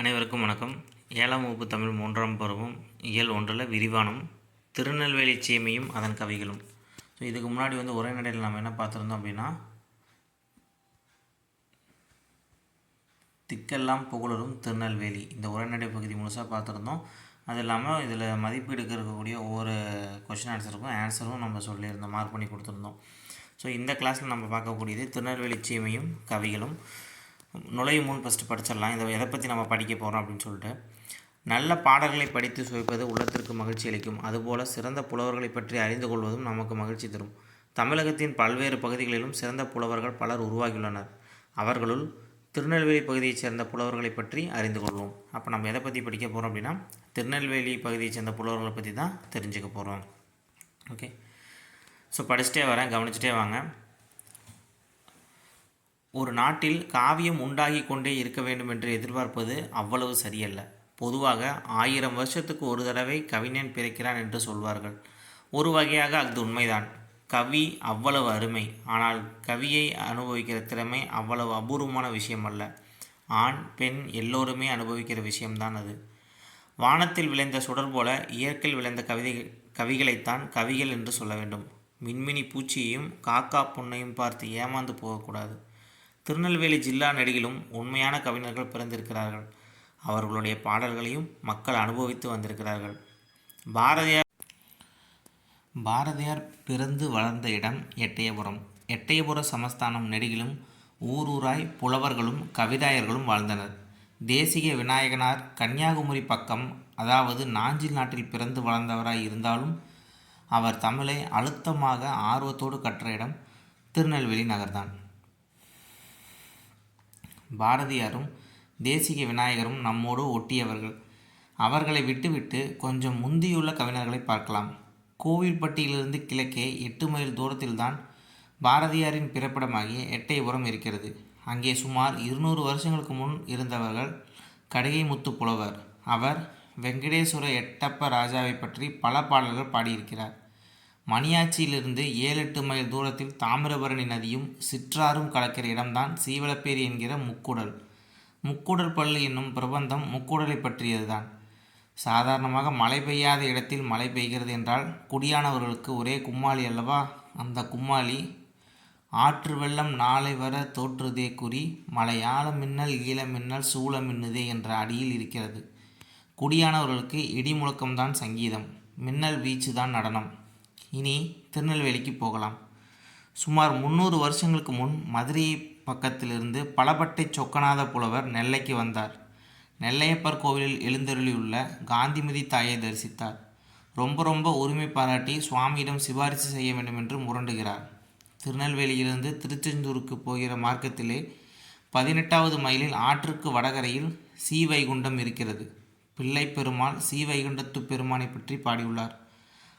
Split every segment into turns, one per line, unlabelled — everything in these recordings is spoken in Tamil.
அனைவருக்கும் வணக்கம். ஏழாம் வகுப்பு தமிழ் மூன்றாம் பருவம் இயல் ஒன்றில் விரிவானம். திருநெல்வேலி சீமையும் அதன் கவிகளும். ஸோ இதுக்கு முன்னாடி வந்து உரைநடையில் நம்ம என்ன பார்த்துருந்தோம் அப்படின்னா திக்கெல்லாம் புகழரும் திருநெல்வேலி. இந்த உரைநடை பகுதி முழுசாக பார்த்துருந்தோம். அது இல்லாமல் இதில் மதிப்பீடுக்கு இருக்கக்கூடிய ஒவ்வொரு கொஷின் ஆன்சருக்கும் ஆன்சரும் நம்ம சொல்லியிருந்தோம் மார்க் பண்ணி கொடுத்துருந்தோம். ஸோ இந்த கிளாஸில் நம்ம பார்க்கக்கூடியது திருநெல்வேலி சீமையும் கவிகளும். நுழையும் முன் ஃபஸ்ட்டு படிச்சிடலாம். இதை எதை பற்றி நம்ம படிக்க போகிறோம் அப்படின்னு சொல்லிட்டு. நல்ல பாடல்களை படித்து சுவைப்பது உள்ளத்திற்கு மகிழ்ச்சி அளிக்கும். அதுபோல் சிறந்த புலவர்களை பற்றி அறிந்து கொள்வதும் நமக்கு மகிழ்ச்சி தரும். தமிழகத்தின் பல்வேறு பகுதிகளிலும் சிறந்த புலவர்கள் பலர் உருவாகியுள்ளனர். அவர்களுள் திருநெல்வேலி பகுதியைச் சேர்ந்த புலவர்களை பற்றி அறிந்து கொள்வோம். அப்போ நம்ம எதை பற்றி படிக்க போகிறோம் அப்படின்னா திருநெல்வேலி பகுதியைச் சேர்ந்த புலவர்களை பற்றி தான் தெரிஞ்சுக்க போகிறோம் ஓகே ஸோ படிச்சுட்டே வரேன் கவனிச்சுட்டே வாங்க. ஒரு நாட்டில் காவியம் உண்டாகி கொண்டே இருக்க வேண்டும் என்று எதிர்பார்ப்பது அவ்வளவு சரியல்ல. பொதுவாக ஆயிரம் வருஷத்துக்கு ஒரு தடவை கவிஞன் பிறக்கிறான் என்று சொல்வார்கள். ஒரு வகையாக அது உண்மைதான். கவி அவ்வளவு அருமை. ஆனால் கவியை அனுபவிக்கிற திறமை அவ்வளவு அபூர்வமான விஷயம் அல்ல ஆண் பெண் எல்லோருமே அனுபவிக்கிற விஷயம்தான் அது. வானத்தில் விளைந்த சுடர் போல இயற்கையில் விளைந்த கவிதை கவிகளைத்தான் கவிகள் என்று சொல்ல வேண்டும். மின்மினி பூச்சியையும் காக்கா புண்ணையும் பார்த்து ஏமாந்து போகக்கூடாது. திருநெல்வேலி ஜில்லா நெடுகிலும் உண்மையான கவிஞர்கள் பிறந்திருக்கிறார்கள். அவர்களுடைய பாடல்களையும் மக்கள் அனுபவித்து வந்திருக்கிறார்கள். பாரதியார் பாரதியார் பிறந்து வளர்ந்த இடம் எட்டயபுரம். எட்டயபுர சமஸ்தானம் நெடுகிலும் ஊரூராய் புலவர்களும் கவிதாயர்களும் வாழ்ந்தனர். தேசிக விநாயகனார் கன்னியாகுமரி பக்கம் அதாவது நாஞ்சில் நாட்டில் பிறந்து வளர்ந்தவராய் இருந்தாலும் அவர் தமிழை அழுத்தமாக ஆர்வத்தோடு கற்ற இடம் திருநெல்வேலி நகர்தான். பாரதியாரும் தேசிக விநாயகரும் நம்மோடு ஒட்டியவர்கள். அவர்களை விட்டுவிட்டு கொஞ்சம் முந்தியுள்ள கவிஞர்களை பார்க்கலாம். கோவில்பட்டியிலிருந்து கிழக்கே எட்டு மைல் தூரத்தில்தான் பாரதியாரின் பிறப்பிடமாகிய எட்டயபுரம் இருக்கிறது. அங்கே சுமார் இருநூறு வருஷங்களுக்கு முன் இருந்தவர்கள் கடிகை முத்து புலவர். அவர் வெங்கடேஸ்வர எட்டப்ப ராஜாவை பற்றி பல பாடல்கள் பாடியிருக்கிறார். மணியாச்சியிலிருந்து ஏழு எட்டு மைல் தூரத்தில் தாமிரபரணி நதியும் சிற்றாரும் கலக்கிற இடம்தான் சீவலப்பேரி என்கிற முக்குடல். முக்குடல் பள்ளி என்னும் பிரபந்தம் முக்குடலை பற்றியதுதான். சாதாரணமாக மழை பெய்யாத இடத்தில் மழை பெய்கிறது என்றால் குடியானவர்களுக்கு ஒரே கும்மாளி அல்லவா? அந்த கும்மாளி ஆற்று வெள்ளம் நாளை வர தோற்றுதே குறி மலையாள மின்னல் ஈழ மின்னல் சூழ மின்னுதே என்ற அடியில் இருக்கிறது. குடியானவர்களுக்கு இடி முழக்கம்தான் சங்கீதம். மின்னல் வீச்சு தான் நடனம். இனி திருநெல்வேலிக்கு போகலாம். சுமார் முந்நூறு வருஷங்களுக்கு முன் மதுரை பக்கத்திலிருந்து பலபட்டை சொக்கநாத புலவர் நெல்லைக்கு வந்தார். நெல்லையப்பர் கோவிலில் எழுந்தருளியுள்ள காந்திமதி தாயை தரிசித்தார். ரொம்ப ரொம்ப உரிமை பாராட்டி சுவாமியிடம் சிபாரிசு செய்ய வேண்டும் என்று முரண்டுகிறார். திருநெல்வேலியிலிருந்து திருச்செந்தூருக்கு போகிற மார்க்கத்திலே பதினெட்டாவது மைலில் ஆற்றுக்கு வடகரையில் சீவைகுண்டம் இருக்கிறது. பிள்ளை பெருமாள் சீவைகுண்டத்து பெருமானை பற்றி பாடியுள்ளார்.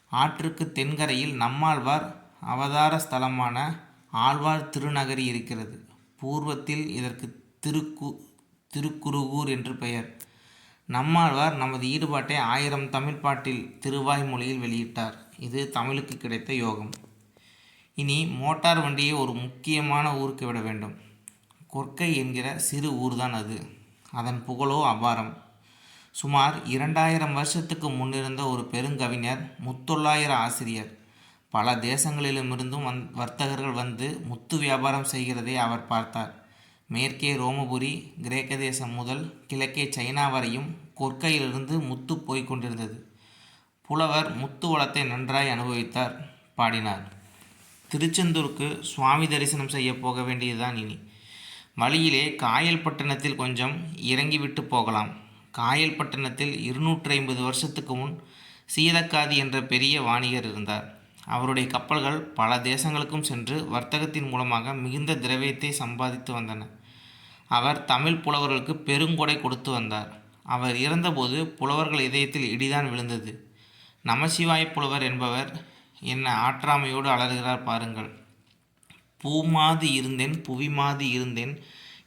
ஆற்றுக்கு தென்கரையில் நம்மாழ்வார் அவதார ஸ்தலமான ஆழ்வார் திருநகரி இருக்கிறது. பூர்வத்தில் இதற்கு திருக்கு திருக்குருகூர் என்று பெயர். நம்மாழ்வார் நமது ஈடுபாட்டை ஆயிரம் தமிழ் பாட்டில் திருவாய்மொழியில் வெளியிட்டார். இது தமிழுக்கு கிடைத்த யோகம். இனி மோட்டார் வண்டியை ஒரு முக்கியமான ஊருக்கு விட வேண்டும். கொற்கை என்கிற சிறு ஊர்தான் அது. அதன் புகழோ அபாரம். சுமார் இரண்டாயிரம் வருஷத்துக்கு முன்னிருந்த ஒரு பெருங்கவிஞர் முத்தொள்ளாயிர ஆசிரியர். பல தேசங்களிலுமிருந்தும் வந் வர்த்தகர்கள் வந்து முத்து வியாபாரம் செய்கிறதை அவர் பார்த்தார். மேற்கே ரோமபுரி கிரேக்க தேசம் முதல் கிழக்கே சைனா வரையும் கொற்கையிலிருந்து முத்து போய்க் கொண்டிருந்தது. புலவர் முத்து வளத்தை நன்றாய் அனுபவித்தார் பாடினார். திருச்செந்தூருக்கு சுவாமி தரிசனம் செய்ய போக வேண்டியதுதான் இனி. வழியிலே காயல்பட்டணத்தில் கொஞ்சம் இறங்கிவிட்டு போகலாம். காயல்பட்டணத்தில் இருநூற்றி ஐம்பது வருஷத்துக்கு முன் சீதக்காதி என்ற பெரிய வாணிகர் இருந்தார். அவருடைய கப்பல்கள் பல தேசங்களுக்கும் சென்று வர்த்தகத்தின் மூலமாக மிகுந்த திரவியத்தை சம்பாதித்து வந்தன. அவர் தமிழ் புலவர்களுக்கு பெருங்கொடை கொடுத்து வந்தார். அவர் இறந்தபோது புலவர்கள் இதயத்தில் இடிதான் விழுந்தது. நமசிவாய புலவர் என்பவர் என்ன ஆற்றாமையோடு அலறுகிறார் பாருங்கள். பூமாது இருந்தேன் புவிமாது இருந்தேன்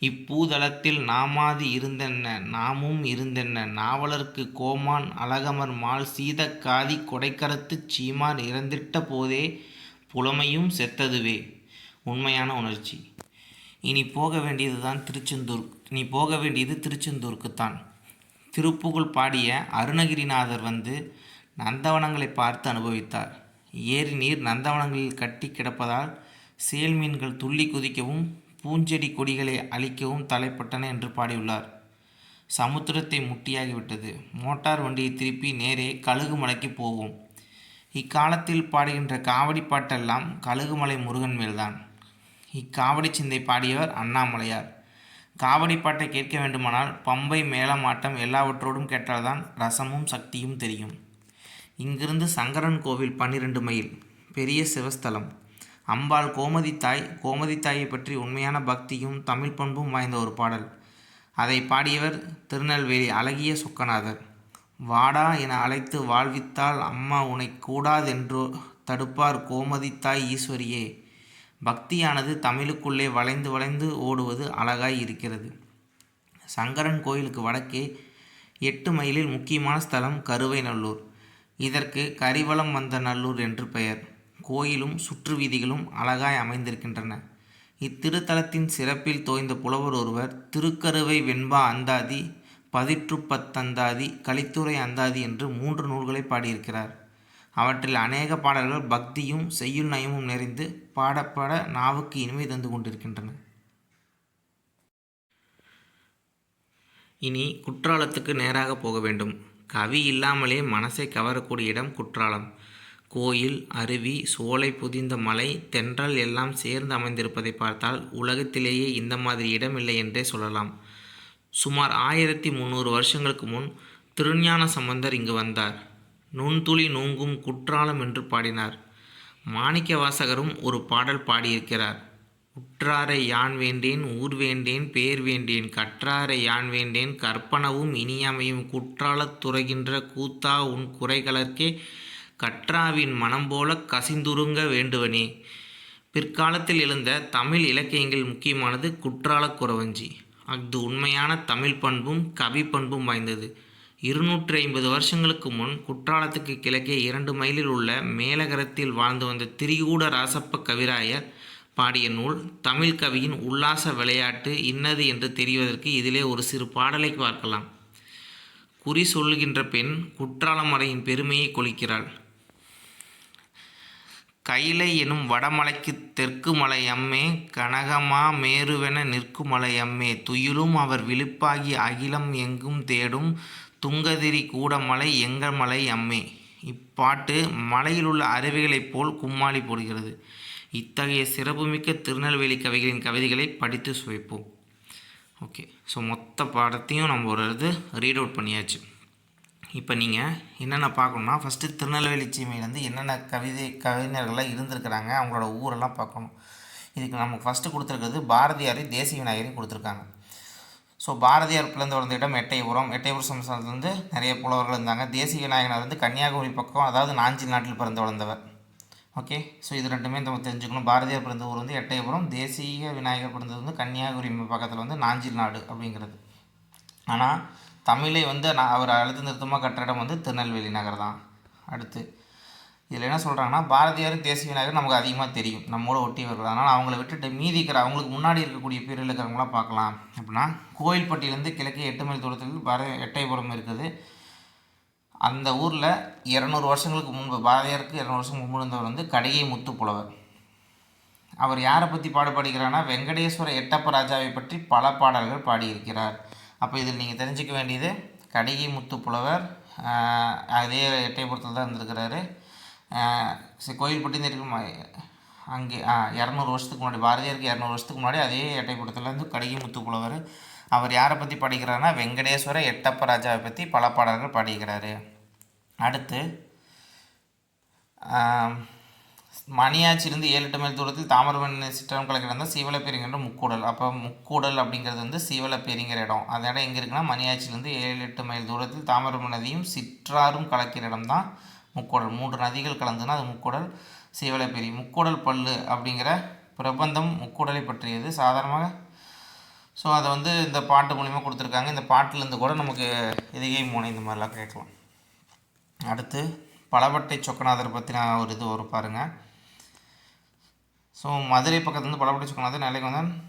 இப்பூதளத்தில் நாமாதி இருந்தென்ன? நாமும் இருந்தென்ன? நாவலர்க்கு கோமான் அழகமர் மால் சீதக்காதி கொடைக்கரத்துச் சீமான் இறந்திட்ட போதே புலமையும் செத்ததுவே. உண்மையான உணர்ச்சி. இனி போக வேண்டியது தான் திருச்செந்தூர். இனி போக வேண்டியது திருச்செந்தூருக்குத்தான். திருப்புகழ் பாடிய அருணகிரிநாதர் வந்து நந்தவனங்களை பார்த்து அனுபவித்தார். ஏரி நீர் நந்தவனங்களில் கட்டி கிடப்பதால் சேல் மீன்கள் துள்ளி குதிக்கவும் பூஞ்செடி கொடிகளை அழிக்கவும் தலைப்பட்டன என்று பாடியுள்ளார். சமுத்திரத்தை முட்டியாகிவிட்டது. மோட்டார் வண்டியை திருப்பி நேரே கழுகுமலைக்கு போவோம். இக்காலத்தில் பாடுகின்ற காவடி பாட்டெல்லாம் கழுகுமலை முருகன் மேல்தான். இக்காவடி சிந்தை பாடியவர் அண்ணாமலையார். காவடி பாட்டை கேட்க வேண்டுமானால் பம்பை மேளமாட்டம் எல்லாவற்றோடும் கேட்டால்தான் ரசமும் சக்தியும் தெரியும். இங்கிருந்து சங்கரன் கோவில் பன்னிரண்டு மைல். பெரிய சிவஸ்தலம். அம்பாள் கோமதி தாய் கோமதி தாயை பற்றி உண்மையான பக்தியும் தமிழ் பண்பும் வாய்ந்த ஒரு பாடல். அதை பாடியவர் திருநெல்வேலி அழகிய சொக்கநாதர். வாடா என அழைத்து வாழ்வித்தால் அம்மா உனை கூடாதென்றோ தடுப்பார் கோமதி தாய் ஈஸ்வரியே. பக்தியானது தமிழுக்குள்ளே வளைந்து வளைந்து ஓடுவது அழகாய் இருக்கிறது. சங்கரன் கோயிலுக்கு வடக்கே எட்டு மைலில் முக்கியமான ஸ்தலம் கருவை நல்லூர் இதற்கு கரிவலம் வந்த நல்லூர் என்று பெயர். கோயிலும் சுற்று வீதிகளும் அழகாய் அமைந்திருக்கின்றன. இத்திருத்தலத்தின் சிறப்பில் தோய்ந்த புலவர் ஒருவர் திருக்கருவை வெண்பா அந்தாதி பதிற்றுப்பத்தந்தாதி கலித்துறை அந்தாதி என்று மூன்று நூல்களை பாடியிருக்கிறார். அவற்றில் அநேக பாடல்கள் பக்தியும் செய்யுள் நயமும் நிறைந்து பாடப்பட நாவுக்கு இனிமை தந்து கொண்டிருக்கின்றன. இனி குற்றாலத்துக்கு நேராக போக வேண்டும். கவி இல்லாமலே மனசை கவரக்கூடிய இடம் குற்றாலம். கோயில் அருவி சோலை புதிந்த மலை தென்றல் எல்லாம் சேர்ந்து அமைந்திருப்பதை பார்த்தால் உலகத்திலேயே இந்த மாதிரி இடம் இல்லை என்றே சொல்லலாம். சுமார் ஆயிரத்தி முந்நூறு வருஷங்களுக்கு முன் திருஞான சம்பந்தர் இங்கு வந்தார். நுண்துளி நூங்கும் குற்றாலம் என்று பாடினார். மாணிக்க வாசகரும் ஒரு பாடல் பாடியிருக்கிறார். உற்றாரை யான் வேண்டேன் ஊர் வேண்டேன் பேர் வேண்டேன் கற்றாரை யான் வேண்டேன் கற்பனவும் இனியமையும் குற்றாலத் துறைகின்ற கூத்தா உன் குறைகளற்கே கற்றாவின் மனம் போல கசிந்துருங்க வேண்டுவனே. பிற்காலத்தில் எழுந்த தமிழ் இலக்கியங்கள் முக்கியமானது குற்றாலக் குறவஞ்சி. அஃது உண்மையான தமிழ் பண்பும் கவி பண்பும் வாய்ந்தது. இருநூற்றி ஐம்பது வருஷங்களுக்கு முன் குற்றாலத்துக்கு கிழக்கே இரண்டு மைலில் உள்ள மேலகரத்தில் வாழ்ந்து வந்த திரிகூட ராசப்ப கவிராயர் பாடிய நூல் தமிழ் கவியின் உல்லாச விளையாட்டு இன்னது என்று தெரிவதற்கு இதிலே ஒரு சிறு பாடலை பார்க்கலாம். குறி சொல்லுகின்ற பெண் குற்றாலமலையின் பெருமையை கொளிக்கிறாள் கைலை எனும் வடமலைக்கு தெற்கு மலை அம்மே கனகமா மேருவென நிற்கும் மலை அம்மே. துயிலும் அவர் விழுப்பாகி அகிலம் எங்கும் தேடும் துங்கதிரி கூடமலை எங்கமலை மலை அம்மே. இப்பாட்டு மலையிலுள்ள அருவிகளைப் போல் கும்மாளி போடுகிறது. இத்தகைய சிறப்புமிக்க திருநெல்வேலி கவிகளின் கவிதைகளை படித்து சுவைப்போம். ஓகே ஸோ மொத்த பாடத்தையும் நம்ம ஒரு இது ரீட் அவுட் பண்ணியாச்சு. இப்போ நீங்கள் என்னென்ன பார்க்கணுன்னா ஃபஸ்ட்டு திருநெல்வேலி சீமையிலேருந்து என்னென்ன கவிதை கவிஞர்கள்லாம் இருந்திருக்கிறாங்க அவங்களோட ஊரெல்லாம் பார்க்கணும். இதுக்கு நமக்கு ஃபஸ்ட்டு கொடுத்துருக்கிறது பாரதியாரையும் தேசிய விநாயகரையும் கொடுத்துருக்காங்க. ஸோ பாரதியார் பிறந்து வளர்ந்த இடம் எட்டயபுரம். எட்டயபுரம் சமஸ்தானத்துலேருந்து நிறைய புலவர்கள் இருந்தாங்க. தேசிய விநாயகனார் வந்து கன்னியாகுமரி பக்கம் அதாவது நாஞ்சில் நாட்டில் பிறந்து வளர்ந்தவர். ஓகே ஸோ இது ரெண்டுமே நம்ம தெரிஞ்சுக்கணும். பாரதியார் பிறந்த ஊர் வந்து எட்டயபுரம். தேசிய விநாயகர் பிறந்தது வந்து கன்னியாகுமரி பக்கத்தில் வந்து நாஞ்சில் நாடு அப்படிங்கிறது. ஆனால் தமிழை வந்து நான் அவர் அழுத்த நிறுத்தமாக கட்டுற இடம் வந்து திருநெல்வேலி நகர் தான். அடுத்து இதில் என்ன சொல்கிறாங்கன்னா பாரதியார் தேசிய விநாயகர் நமக்கு அதிகமாக தெரியும். நம்மோட ஒட்டியவர்கள் அதனால் அவங்கள விட்டுட்டு மீதி இருக்கிற அவங்களுக்கு முன்னாடி இருக்கக்கூடிய பேரில் இருக்கிறவங்களாம் பார்க்கலாம். அப்படின்னா கோயில்பட்டியிலேருந்து கிழக்கே எட்டு மைல் தூரத்தில் பாரதி எட்டயபுரம் இருக்குது. அந்த ஊரில் இரநூறு வருஷங்களுக்கு முன்பு பாரதியாருக்கு இரநூறு வருஷம் முன்பு இருந்தவர் வந்து கடையை முத்து புலவர் அவர் யாரை பற்றி பாடுபடுகிறார்னா வெங்கடேஸ்வர எட்டப்ப ராஜாவை பற்றி பல பாடல்கள் பாடியிருக்கிறார். அப்போ இதில் நீங்கள் தெரிஞ்சுக்க வேண்டியது கடிகை முத்து புலவர் அதே எட்டயபுரத்தில் தான் இருந்திருக்கிறாரு. ஆஹ், கோயில்பட்டி இருக்கும்? அங்கே இரநூறு வருஷத்துக்கு முன்னாடி பாரதியாருக்கு இரநூறு வருஷத்துக்கு முன்னாடி அதே எட்டயபுரத்தில் இருந்து கடிகை முத்து புலவர். அவர் யாரை பற்றி பாடிக்கிறாருன்னா வெங்கடேஸ்வர எட்டப்ப ராஜாவை பற்றி பல பாடல்கள் பாடியிருக்கிறாரு. அடுத்து மணியாச்சிலிருந்து ஏழு எட்டு மைல் தூரத்தில் தாமிரபரணி சிற்றம் கலக்கிற சீவலப்பேரிங்கிற முக்கூடல். அப்போ முக்கூடல் அப்படிங்கிறது வந்து சீவலப்பேரிங்கிற இடம். அந்த இடம் எங்கே இருக்குன்னா மணியாச்சிலிருந்து ஏழு எட்டு மைல் தூரத்தில் தாமிரபரணி நதியும் சிற்றாரும் கலக்கிற இடம் தான் முக்கூடல். மூன்று நதிகள் கலந்துன்னா அது முக்கூடல் சீவலப்பேரி. முக்கூடல் பல்லு அப்படிங்கிற பிரபந்தம் முக்கூடலை பற்றியது. சாதாரணமாக ஸோ அதை வந்து இந்த பாட்டு மூலிமா கொடுத்துருக்காங்க. இந்த பாட்டிலேருந்து கூட நமக்கு எதிகை மூனை இந்த மாதிரிலாம் கேட்கலாம். அடுத்து பலவட்டை சொக்கநாதர் பற்றின ஒரு இது ஒரு பாருங்கள் ஸோ மதுரை பக்கத்துலேருந்து பலவட்டை சொக்கநாதர் நிலைக்கு வந்து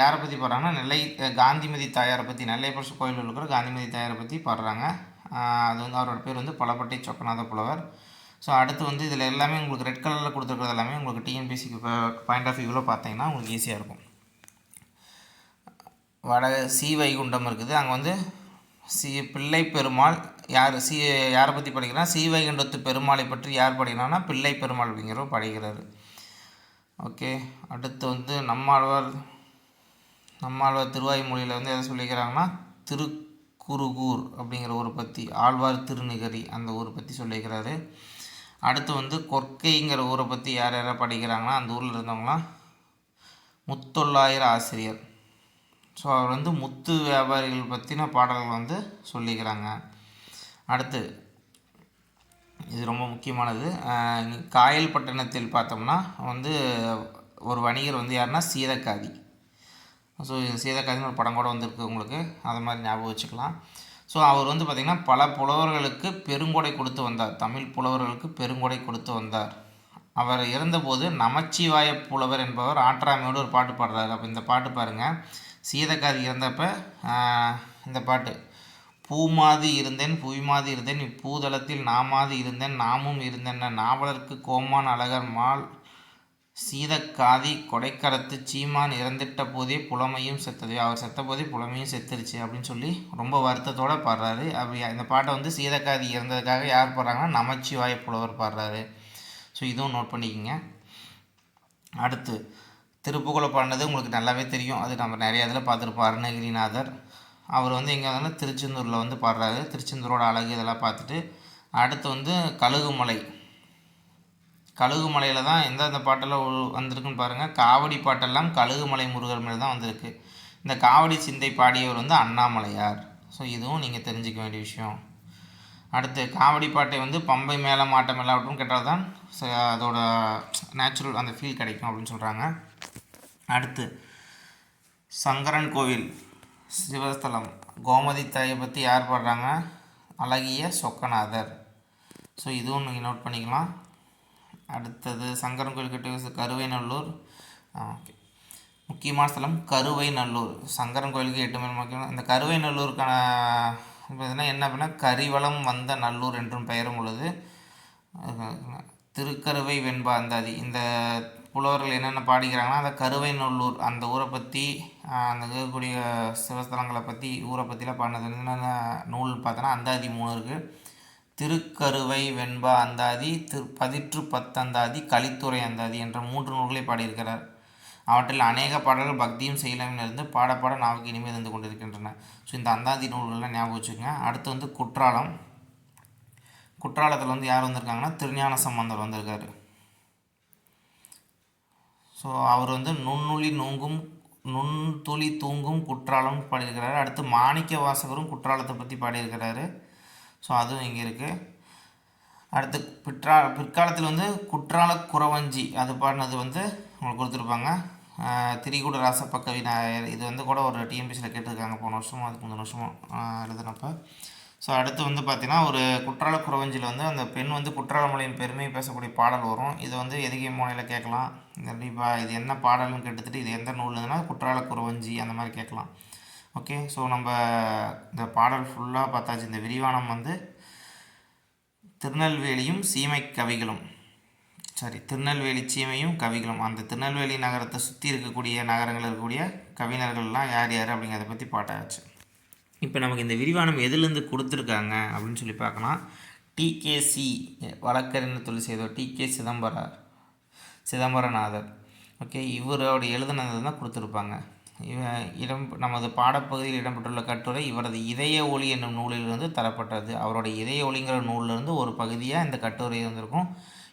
யாரை பற்றி பாடுறாங்கன்னா நெல்லை காந்திமதி தாயாரை பற்றி நெல்லையப்பர் கோயிலில் இருக்கிற காந்திமதி தாயாரை பற்றி பாடுறாங்க. அது வந்து அவரோட பேர் வந்து பலப்பட்டி சொக்கநாத புலவர். ஸோ அடுத்து வந்து இதில் எல்லாமே உங்களுக்கு ரெட் கலரில் கொடுத்துருக்கிறது எல்லாமே உங்களுக்கு டிஎன்பிசிக்கு பாயிண்ட் ஆஃப் வியூவில் பார்த்தீங்கன்னா உங்களுக்கு ஈஸியாக இருக்கும். வட சி வைகுண்டம் இருக்குது. அங்கே வந்து சி பிள்ளை பெருமாள் யார் சி யாரை பற்றி படிக்கிறான் சி வைகுண்டத்து பெருமாளை பற்றி யார் படிக்கிறான்னா பிள்ளை பெருமாள் அப்படிங்கிறவர் படிக்கிறாரு. ஓகே அடுத்து வந்து நம்மாழ்வார் நம்மாழ்வார் திருவாய்மொழியில் வந்து எதை சொல்லிக்கிறாங்கன்னா திருக்குறுகூர் அப்படிங்கிற ஊரை பற்றி ஆழ்வார் திருநிகரி அந்த ஊரை பற்றி சொல்லியிருக்கிறாரு அடுத்து வந்து கொற்கைங்கிற ஊரை பற்றி யார் யாரை படிக்கிறாங்கன்னா அந்த ஊரில் இருந்தவங்களாம் முத்தொள்ளாயிர ஆசிரியர். ஸோ அவர் வந்து முத்து வியாபாரிகள் பற்றின பாடல்கள் வந்து சொல்லிக்கிறாங்க. அடுத்து இது ரொம்ப முக்கியமானது. காயல் பட்டணத்தில் பார்த்தோம்னா வந்து ஒரு வணிகர் வந்து யாருன்னா சீதக்காதி. ஸோ சீதக்காதின்னு ஒரு படம் கூட வந்திருக்கு உங்களுக்கு. அதை மாதிரி ஞாபகம் வச்சுக்கலாம். ஸோ அவர் வந்து பார்த்திங்கன்னா பல புலவர்களுக்கு பெருங்கொடை கொடுத்து வந்தார். தமிழ் புலவர்களுக்கு பெருங்கொடை கொடுத்து வந்தார். அவர் இறந்தபோது நமச்சிவாய புலவர் என்பவர் ஆற்றாமையோடு ஒரு பாட்டு பாடுறாரு. அப்போ இந்த பாட்டு பாருங்கள் சீதக்காதி இறந்தப்போ இந்த பாட்டு. பூமாதி இருந்தேன் புவிமாதி இருந்தேன். இப்பூதளத்தில் நாமாதி இருந்தேன் நாமும் இருந்தேன். நாவலர்க்கு கோமான் அழகர் மால் சீதக்காதி கொடைக்கரத்து சீமான் இறந்துட்ட போதே புலமையும் செத்தது. அவர் செத்த போதே புலமையும் செத்துருச்சு அப்படின்னு சொல்லி ரொம்ப வருத்தத்தோடு பாடுறாரு. அப்படி இந்த பாட்டை வந்து சீதக்காதி இறந்ததுக்காக யார் பாடுறாங்கன்னா நமச்சிவாய புலவர் பாடுறாரு. ஸோ இதுவும் நோட் பண்ணிக்கோங்க. அடுத்து திருப்புகழை பாடினது உங்களுக்கு நல்லாவே தெரியும். அது நம்ம நிறைய இதில் பார்த்துருப்போம். அருணகிரிநாதர். அவர் வந்து எங்கே வந்தாலும் திருச்செந்தூரில் வந்து பாடுறாரு. திருச்செந்தூரோட அழகு இதெல்லாம் பார்த்துட்டு அடுத்து வந்து கழுகுமலை. கழுகுமலையில் தான் எந்தெந்த பாட்டெல்லாம் உ- வந்திருக்குன்னு பாருங்கள் காவடி பாட்டெல்லாம் கழுகுமலை முருகர் மேலே தான் வந்திருக்கு. இந்த காவடி சிந்தை பாடியவர் வந்து அண்ணாமலையார். ஸோ இதுவும் நீங்கள் தெரிஞ்சுக்க வேண்டிய விஷயம். அடுத்து காவடி பாட்டை வந்து பம்பை மேலே மாட்டம் எல்லாவற்றும் கேட்டால் தான் அதோட நேச்சுரல் அந்த ஃபீல் கிடைக்கும் அப்படின்னு சொல்கிறாங்க அடுத்து சங்கரன் கோவில். சிவஸ்தலம் கோமதி தாயை பற்றி யார் பாடுறாங்க? அழகிய சொக்கநாதர். ஸோ இதுவும் நீங்கள் நோட் பண்ணிக்கலாம். அடுத்தது சங்கரன் கோயில் கிட்ட கருவைநல்லூர். ஓகே முக்கியமான ஸ்தலம் கருவைநல்லூர். சங்கரன் கோயிலுக்கு எட்டு மணி முக்கியம் இந்த கருவை நல்லூருக்கான பார்த்தீங்கன்னா என்ன அப்படின்னா கரிவளம் வந்த நல்லூர் என்றும் பெயரும் உள்ளது. திருக்கருவை வெண்பா அந்தாதி இந்த புலவர்கள் என்னென்ன பாடிக்கிறாங்கன்னா அந்த கருவை நல்லூர் அந்த ஊரை பற்றி அந்த இருக்கக்கூடிய சிவஸ்தலங்களை பற்றி ஊரை பற்றிலாம் பாடினது என்னென்ன நூல் பார்த்தோன்னா அந்தாதி மூணு இருக்குது திருக்கருவை வெண்பா அந்தாதி திரு பதிற்று பத்தந்தாதி கலித்துறை அந்தாதி என்ற மூன்று நூல்களை பாடியிருக்கிறார். அவற்றில் அநேக பாடல்கள் பக்தியும் செயலும் இருந்து பாட பாட நாவுக்கு இனிமேல் இருந்து கொண்டிருக்கின்றன. ஸோ இந்த அந்தாதி நூல்கள்லாம் ஞாபகம் வச்சுக்கோங்க. அடுத்து வந்து குற்றாலம். குற்றாலத்தில் வந்து யார் வந்திருக்காங்கன்னா திருஞான சம்பந்தர் வந்திருக்காரு. ஸோ அவர் வந்து நுண்ணுளி நூங்கும் நுண்துளி தூங்கும் குற்றாலம் பாடியிருக்கிறாரு. அடுத்து மாணிக்க வாசகரும் குற்றாலத்தை பற்றி பாடியிருக்கிறாரு. ஸோ அதுவும் இங்கே இருக்குது அடுத்து பிற்றா பிற்காலத்தில் வந்து குற்றால குறவஞ்சி அது பாடினது வந்து உங்களுக்கு கொடுத்துருப்பாங்க. திரிகூட ராசப்ப நாயர் இது வந்து கூட ஒரு டிஎம்பிசியில் கேட்டிருக்காங்க போன வருஷமும் அதுக்கு முந்தின வருஷமும் எழுதுனப்போ. ஸோ அடுத்து வந்து பார்த்தீங்கன்னா ஒரு குற்றால குறவஞ்சியில் வந்து அந்த பெண் வந்து குற்றாலமலையின் பெருமையை பேசக்கூடிய பாடல் வரும். இது வந்து எதுகை மோனையில் கேட்கலாம்? கண்டிப்பாக இது என்ன பாடல்னு கேட்டுட்டு இது எந்த நூல் இருந்ததுன்னா குற்றால குறவஞ்சி அந்த மாதிரி கேட்கலாம். ஓகே ஸோ நம்ம இந்த பாடல் ஃபுல்லாக பார்த்தாச்சு. இந்த விரிவானம் வந்து திருநெல்வேலியும் சீமை கவிகளும். சாரி திருநெல்வேலி சீமையும் கவிகளும். அந்த திருநெல்வேலி நகரத்தை சுற்றி இருக்கக்கூடிய நகரங்களில் இருக்கக்கூடிய கவிஞர்கள்லாம் யார் யார் அப்படிங்கிறத பற்றி பாட்டாச்சு. இப்போ நமக்கு இந்த விரிவானம் எதுலேருந்து கொடுத்துருக்காங்க அப்படின்னு சொல்லி பார்க்கலாம். டிகேசி வழக்கறிஞர் தொழில் செய்தவர்? டிகே சிதம்பரம் சிதம்பரநாதர். ஓகே இவரோட எழுதுனது தான் கொடுத்துருப்பாங்க. இவ இடம் நமது பாடப்பகுதியில் இடம்பெற்றுள்ள கட்டுரை இவரது இதய ஒளி என்னும் நூலிலிருந்து தரப்பட்டது. அவரோட இதய ஒளிங்கிற நூலிலிருந்து ஒரு பகுதியாக இந்த கட்டுரை இருந்திருக்கும்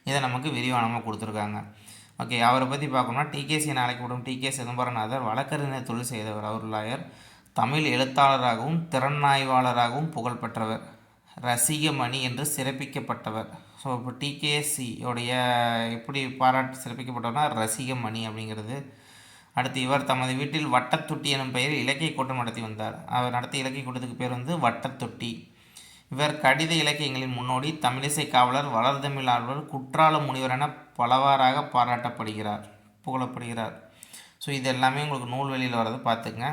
இதை நமக்கு விரிவானமாக கொடுத்துருக்காங்க. ஓகே அவரை பற்றி பார்க்கணும்னா டிகேசி என அழைக்கப்படும் டிகே சிதம்பரநாதர் வழக்கறிஞர் தொழில் செய்தவர் அவர் லாயர். தமிழ் எழுத்தாளராகவும் திறனாய்வாளராகவும் புகழ்பெற்றவர். ரசிகமணி என்று சிறப்பிக்கப்பட்டவர். ஸோ இப்போ டிகேசியோடைய எப்படி பாராட்டு சிறப்பிக்கப்பட்டவர்னா ரசிகமணி அப்படிங்கிறது. அடுத்து இவர் தமது வீட்டில் வட்டத்தொட்டி எனும் பெயரில் இலக்கிய கூட்டம் நடத்தி வந்தார். அவர் நடத்திய இலக்கிய கூட்டத்துக்கு பேர் வந்து வட்டத்தொட்டி. இவர் கடித இலக்கியங்களின் முன்னோடி தமிழிசை காவலர் வளர்தமிழ் ஆர்வலர் குற்றால முனிவர் என பலவாறாக பாராட்டப்படுகிறார் புகழப்படுகிறார். ஸோ இது எல்லாமே உங்களுக்கு நூல்வெளியில் வர்றது பார்த்துங்க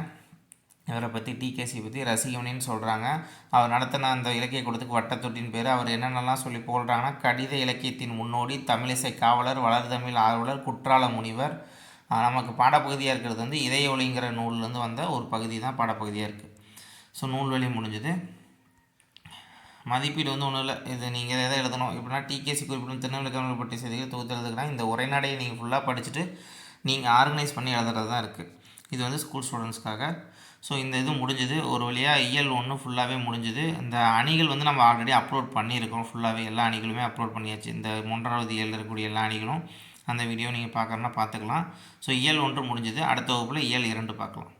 இவரை பற்றி டிகேசி பற்றி ரசிகமணின்னு சொல்கிறாங்க அவர் நடத்தின அந்த இலக்கிய கூடத்துக்கு வட்டத்தொட்டின் பேர். அவர் என்னென்னலாம் சொல்லி போடுறாங்கன்னா கடித இலக்கியத்தின் முன்னோடி தமிழிசை காவலர் வளர்தமிழ் ஆர்வலர் குற்றால முனிவர். நமக்கு பாடப்பகுதியாக இருக்கிறது வந்து இதய ஒளிங்கிற நூல்லேருந்து வந்த ஒரு பகுதி தான் பாடப்பகுதியாக இருக்குது ஸோ நூல்வெளி முடிஞ்சது. மதிப்பீடு வந்து ஒன்றும் இல்லை. இது நீங்கள் எதை எழுதணும்? இப்படின்னா டிகேசி குறிப்பிடும் திருநெல்வேலி பற்றி செய்திகள் தொகுத்து எழுதுகிறேன் இந்த உரைநடையை நீங்கள் ஃபுல்லாக படிச்சுட்டு நீங்கள் ஆர்கனைஸ் பண்ணி எழுதுறது தான் இருக்குது இது வந்து ஸ்கூல் ஸ்டூடெண்ட்ஸ்க்காக ஸோ இந்த இது முடிஞ்சது. ஒரு வழியாக இயல் ஒன்று ஃபுல்லாகவே முடிஞ்சுது. இந்த அணிகள் வந்து நம்ம ஆல்ரெடி அப்லோட் பண்ணியிருக்கோம் ஃபுல்லாகவே எல்லா அணிகளுமே அப்லோட் பண்ணியாச்சு. இந்த மூன்றாவது இயல் இருக்கக்கூடிய எல்லா அணிகளும் அந்த வீடியோ நீங்கள் பார்க்கறனா பார்த்துக்கலாம். ஸோ இயல் ஒன்று முடிஞ்சது. அடுத்த வகுப்பில் இயல் இரண்டு பார்க்கலாம்.